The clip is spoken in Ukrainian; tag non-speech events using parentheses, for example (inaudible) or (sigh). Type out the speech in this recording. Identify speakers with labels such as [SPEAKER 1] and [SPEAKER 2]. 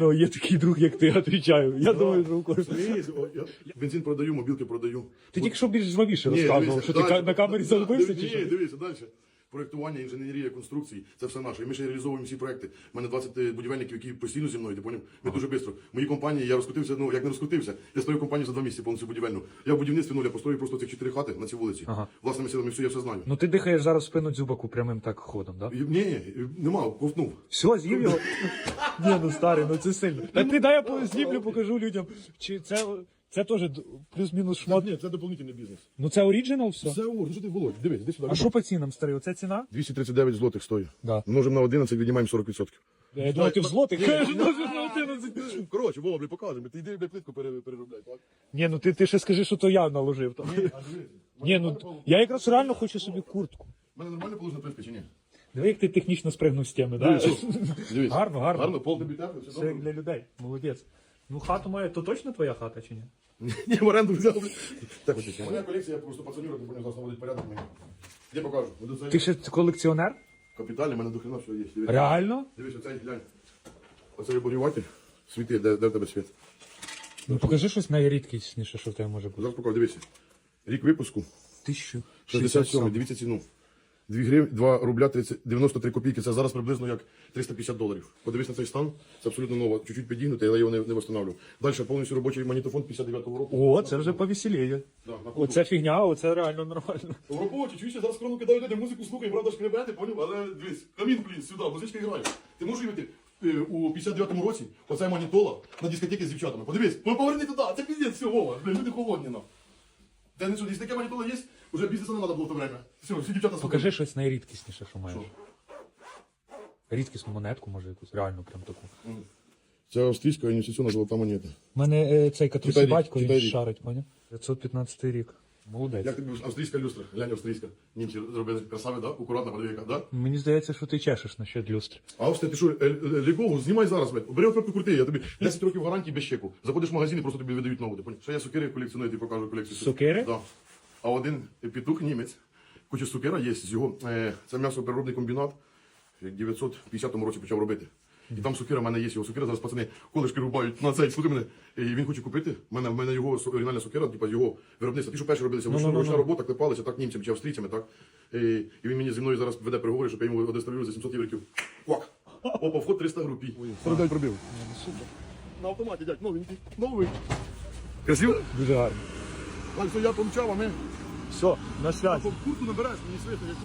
[SPEAKER 1] Ну, є такий друг, як ти, отвічаю. Я думаю, що у кожного.
[SPEAKER 2] Є, о, я Бензин продаю, мобілки продаю.
[SPEAKER 1] Ти тільки що більш жвавіше розказував, що ти ка- на камері загубився
[SPEAKER 2] Ні, дивіться, далі. Проєктування, інженерія, конструкції це все наше. І ми ще реалізовуємо всі проекти. У мене 20 будівельників, які постійно зі мною, ти поняв? Ми дуже швидко. Мої компанії, я розкрутився, ну як не розкрутився. Я стою компанію за два місяці повністю будівельну. Я в будівництві нуля построїв просто цих чотири хати на цій вулиці.
[SPEAKER 1] Ага.
[SPEAKER 2] Власними силами все, я все знаю.
[SPEAKER 1] Ну ти дихаєш зараз в спину дзюбаку прямим так ходом, да?
[SPEAKER 2] Ні, ні, нема, ковтнув.
[SPEAKER 1] Все, з'їв його. Ні, ну старий, ну це сильно. Та ти дай я зліплю, покажу людям. Чи це, це теж д- плюс-мінус шмат.
[SPEAKER 2] Ні, це доповнительний бізнес.
[SPEAKER 1] Ну це оріджинал все?
[SPEAKER 2] Це о, ну що ти володь, дивись, іди сюди.
[SPEAKER 1] А що по цінам, старий? Оце ціна?
[SPEAKER 2] 239 злотих стоїть.
[SPEAKER 1] Да.
[SPEAKER 2] Множимо на 11, віднімаємо 40%.
[SPEAKER 1] Я думаю, ти в злотих. Ну, на 11.
[SPEAKER 2] Коротше, Вова, блядь, покажемо. Ти йди, блядь, плитку пере- переробляй, так?
[SPEAKER 1] Ні, ну ти, ти ще скажи, що то я наложив. там. (laughs) Ні, ну я якраз реально хочу собі куртку.
[SPEAKER 2] У мене нормально положена плитка чи ні?
[SPEAKER 1] Диви, як ти технічно спригнув з теми, да?
[SPEAKER 2] Дивись. (laughs)
[SPEAKER 1] Гарно, гарно.
[SPEAKER 2] Гарно, пол тобі все
[SPEAKER 1] Це як для людей. Молодець. Ну хату має, то точно твоя хата чи ні? (laughs)
[SPEAKER 2] Ні, в оренду взяв. Так, ось Моя колекція просто пацанюра, не зараз наводить порядок мені. Я покажу. Буду це
[SPEAKER 1] Ти ще колекціонер?
[SPEAKER 2] капітальний, в мене до хрена все є. Дивись.
[SPEAKER 1] Реально?
[SPEAKER 2] Дивись, оцей, глянь. Оцей обурюватель. Світи, де, де в тебе світ?
[SPEAKER 1] Ну покажи щось найрідкісніше, що в тебе може бути.
[SPEAKER 2] Зараз покажу, дивися. Рік випуску.
[SPEAKER 1] Тисячу.
[SPEAKER 2] 67, дивіться ціну. 2 гривні, 2 рубля 30, 93 копійки. Це зараз приблизно як 350 доларів. Подивись на цей стан. Це абсолютно ново. Чуть-чуть підігнуте, але я його не, не восстанавлю. Далі повністю робочий магнітофон 59-го року.
[SPEAKER 1] О, це вже повеселіє.
[SPEAKER 2] Да, на.
[SPEAKER 1] Оце фігня, оце реально нормально.
[SPEAKER 2] В роботі, чуєш, я зараз крону кидаю людям музику, слухай, правда шкребе, ти поняв, але дивись, камін, блін, сюди, музичка грає. Ти можеш уявити, е, у 59-му році оця манітола на дискотеки з дівчатами. Подивись, ну поверни туди, це піздець блін, люди холодні, на. Де не чудись, таке манітола є, вже бізнесу не треба було в то время. Все, всі дівчата
[SPEAKER 1] Покажи щось найрідкісніше, що маєш. Рідкісну монетку, може якусь, реальну прям таку.
[SPEAKER 2] Це австрійська інвестиційна золота монета.
[SPEAKER 1] У мене е, цей
[SPEAKER 2] Китай рік,
[SPEAKER 1] батько, він
[SPEAKER 2] Китай рік.
[SPEAKER 1] шарить, поняв? 515 рік. Молодець.
[SPEAKER 2] Як тобі австрійська люстра? Глянь, австрійська. Німці зробили красаві, да? Акуратна, подиви, яка, да?
[SPEAKER 1] Мені здається, що ти чешеш насчет люстри.
[SPEAKER 2] Австрія, ти що, е, е, лігову, знімай зараз, блядь. Бери отвертку крути, я тобі 10 років гарантії без чеку. Заходиш в магазин і просто тобі видають нову. Ти? Що я сукири колекціоную, тобі покажу колекцію.
[SPEAKER 1] Сокири?
[SPEAKER 2] Да. А один петух німець, куча сукира є з його, е, це м'ясопереробний комбінат, в 950 році почав робити. І там сукира, в мене є його сукира, зараз пацани колишки рубають на цей, слухай мене. І він хоче купити. В мене, в мене його оригінальна сукира, типа його виробництво. Ті, що перші робилися,
[SPEAKER 1] Ну,
[SPEAKER 2] ручна,
[SPEAKER 1] ну, ну,
[SPEAKER 2] ручна
[SPEAKER 1] ну.
[SPEAKER 2] робота, клепалися так німцями чи австрійцями, так. І, і він мені зі мною зараз веде переговори, щоб я йому одестралюю за 700 євриків. Квак! Опа, вход 300 групій. 49 пробив. На автоматі, дядь, новенький, новий. Красиво?
[SPEAKER 1] Дуже гарно.
[SPEAKER 2] Все, я помчав, а ми
[SPEAKER 1] Все, на связь.
[SPEAKER 2] куртку набереш, мені свистить.